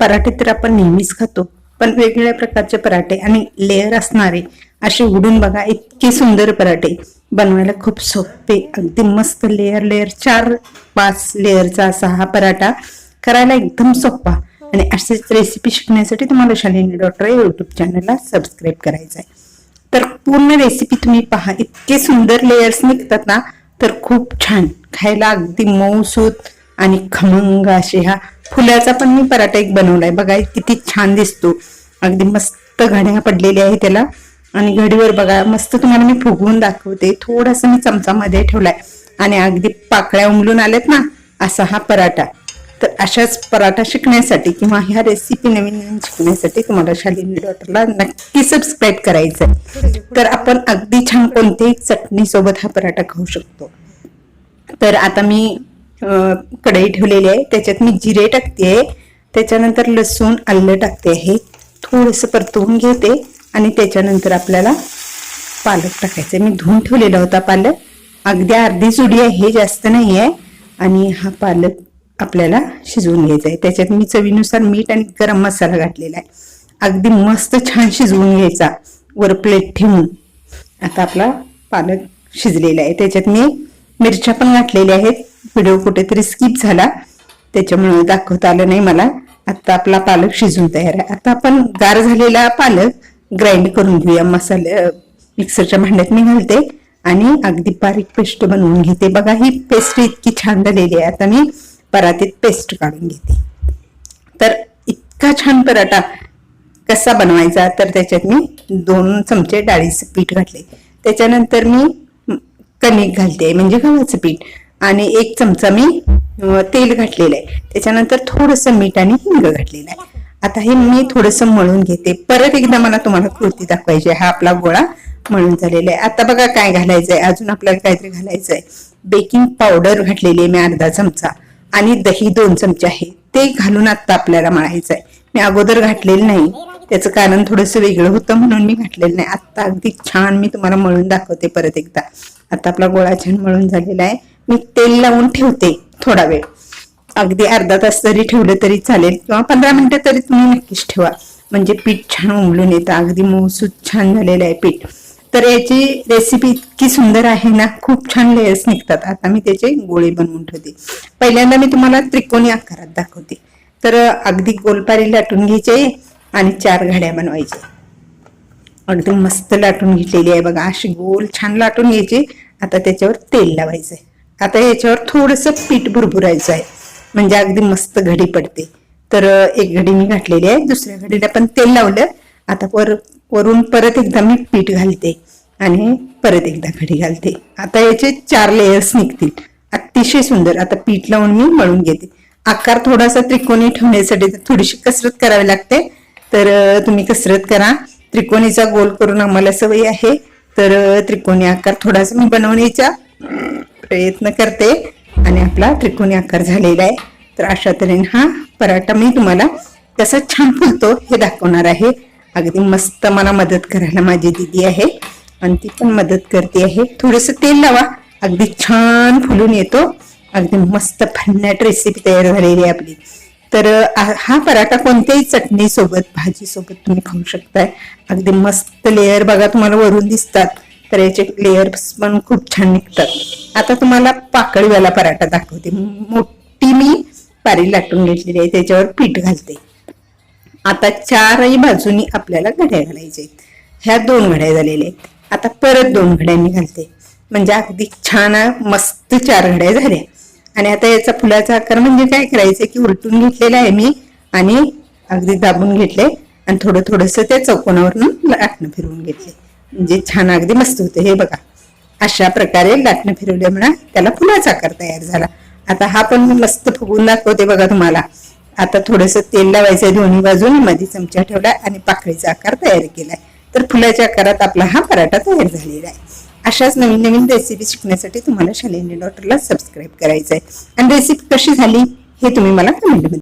पराठे तर आपण नेहमीच खातो पण वेगवेगळ्या प्रकारचे पराठे आणि लेअर असणारे असे उडून बघा इतके सुंदर पराठे. बनवायला खूप सोपे अगदी मस्त लेअर लेअर चार पाच लेअरचा असा हा पराठा करायला एकदम सोपा. आणि अशीच रेसिपी शिकण्यासाठी तुम्हाला शालिनी डॉक्टर यूट्यूब युट्यूब चॅनलला सबस्क्राईब करायचं आहे. तर पूर्ण रेसिपी तुम्ही पहा इतके सुंदर लेयर्स निघतात ना तर खूप छान. खायला अगदी मऊसूत आणि खमंग असे हा फुलाचा पण मी पराठा एक बनवलाय. बघा किती छान दिसतो. अगदी मस्त घड्या पडलेल्या आहे त्याला. आणि घडीवर बघा मस्त तुम्हाला मी फुगवून दाखवते. थोडासा मी चमचामध्ये ठेवलाय. आणि अगदी पाकळ्या उमलून आल्यात ना असा हा पराठा. तर अशाच पराठा शिकण्यासाठी किंवा ह्या रेसिपी नवीन नवीन शिकण्यासाठी तुम्हाला शालिनी डॉक्टरला नक्की सबस्क्राईब करायचं आहे तर आपण अगदी छान कोणत्याही चटणी सोबत हा पराठा खाऊ शकतो. तर आता मी कढई ठेवलेली आहे. त्याच्यात मी जिरे टाकते त्याच्यानंतर लसूण आलं टाकते आहे. थोडंसं परतवून घेते आणि त्याच्यानंतर आपल्याला पालक टाकायचं मी धुवून ठेवलेला होता पालक. अगदी अर्धी चुडी आहे जास्त नाही आहे. आणि हा पालक आपल्याला शिजवून घ्यायचा आहे. त्याच्यात मी चवीनुसार मीठ आणि गरम मसाला घातलेला आहे. अगदी मस्त छान शिजवून घ्यायचा. वर प्लेट ठेवून. आता आपला पालक शिजलेला आहे. त्याच्यात मी मिरच्या पण घातलेल्या आहेत. व्हिडिओ कुठेतरी स्किप झाला. त्याच्यामुळे दाखवता आलं नाही मला. आता आपला पालक शिजून तयार आहे. आता आपण गार झालेला पालक ग्राइंड करून घेऊया. मसाले मिक्सरच्या भांड्यात मी घालते आणि अगदी बारीक पेस्ट बनवून घेते. बघा ही पेस्ट इतकी छान झालेली आहे. आता मी परातीत पेस्ट काढून घेते. तर इतका छान पराठा कसा बनवायचा? तर त्याच्यात मी दोन चमचे डाळीचं पीठ घातले. त्याच्यानंतर मी कणिक घालते. म्हणजे गव्हाचं पीठ. आणि एक चमचा मी तेल घातलेलं आहे. त्याच्यानंतर थोडंसं मीठ आणि हिंग घातलेलं आहे. आता हे मी थोडंसं मळून घेते. परत एकदा मला तुम्हाला कृती दाखवायची आहे. हा आपला गोळा मळून झालेला आहे. आता बघा काय घालायचंय. अजून आपल्याला काहीतरी घालायचंय. बेकिंग पावडर घातलेली आहे मी अर्धा चमचा. आणि दही दोन चमचे आहे. ते घालून आता आपल्याला मळायचं आहे मी अगोदर घातलेलं नाही. त्याचं कारण थोडंसं वेगळं होतं म्हणून मी घातलेलं नाही. आता अगदी छान मी तुम्हाला मळून दाखवते परत एकदा. आता आपला गोळा छान मळून झालेला आहे. मी तेल लावून ठेवते थोडा वेळ. अगदी अर्धा तास जरी ठेवलं तरी चालेल. किंवा पंधरा मिनिटं तरी तुम्ही नक्कीच ठेवा. म्हणजे पीठ छान उमलून येतं. अगदी मऊसूत छान झालेलं आहे पीठ. तर याची रेसिपी इतकी सुंदर आहे ना खूप छान लेयर्स निघतात. आता मी त्याचे गोळे बनवून ठेवते. पहिल्यांदा मी तुम्हाला त्रिकोणी आकारात दाखवते. तर अगदी गोलपारी लाटून घ्यायचे आणि चार घड्या बनवायचे. अगदी मस्त लाटून घेतलेली आहे बघा. अशी गोल छान लाटून घ्यायची. आता त्याच्यावर तेल लावायचंय. आता याच्यावर थोडंसं पीठ भुरभुरायचं आहे. म्हणजे अगदी मस्त घडी पडते. तर एक घडी मी घातलेली आहे. दुसऱ्या घडीला पण तेल लावलं. आता वर वरून परत एकदा मी पीठ घालते. आणि परत एकदा घडी घालते. आता याचे चार लेयर्स निघतील. अतिशय सुंदर. आता पीठ लावून मी मळून घेते. आकार थोडासा त्रिकोणी ठेवण्यासाठी थोडीशी कसरत करावी लागते. तर तुम्ही कसरत करा. त्रिकोणीचा गोल करून आम्हाला सवय आहे. तर त्रिकोणी आकार थोडासा मी बनवण्याचा प्रयत्न करते आणि आपला त्रिकोणी आकार झालेला आहे. तर अशा तऱ्हेने हा पराठा मी तुम्हाला कसा छान फुलतो हे दाखवणार आहे. अगदी मस्त मला मदत करायला माझी दिदी आहे आणि ती पण मदत करते आहे. थोडंसं तेल लावा. अगदी छान फुलून येतो. अगदी मस्त भन्नाट रेसिपी तयार झालेली आहे आपली. तर हा पराठा कोणत्याही चटणीसोबत भाजीसोबत तुम्ही खाऊ शकताय. अगदी मस्त लेअर बघा तुम्हाला वरून दिसतात. तर याचे लेअर्स पण खूप छान निघतात. आता तुम्हाला पाकळीवाला पराठा दाखवते. मोठी मी पारी लाटून घेतलेली आहे त्याच्यावर पीठ घालते. आता चारही बाजूनी आपल्याला घड्या घालायच्या आहेत. ह्या दोन घड्या झालेल्या आहेत. आता परत दोन घड्या मी घालते. म्हणजे अगदी छान मस्त चार घड्या झाल्या. आणि आता याचा फुलाचा आकार म्हणजे काय करायचं की उलटून घेतलेला आहे मी आणि अगदी दाबून घेतले आणि थोडं थोडंसं त्या चौकोनावरून लाटणं फिरवून घेतले म्हणजे छान अगदी मस्त होते. हे बघा. अशा प्रकारे लाटणं फिरवल्यामुळे त्याला फुलाचा आकार तयार झाला. आता हा पण मस्त फुगून दाखवते बघा तुम्हाला. आता थोडस तेल लावायचंय दोन्ही बाजूने मध्ये चमचा ठेवला आणि पाकळीचा आकार तयार केलाय. तर फुलाच्या आकारात आपला हा पराठा तयार झालेला आहे. अशाच नवीन नवीन रेसिपी शिकण्यासाठी तुम्हाला शालिनी डॉक्टरला सबस्क्राईब करायचं आहे आणि रेसिपी कशी झाली हे तुम्ही मला कमेंटमध्ये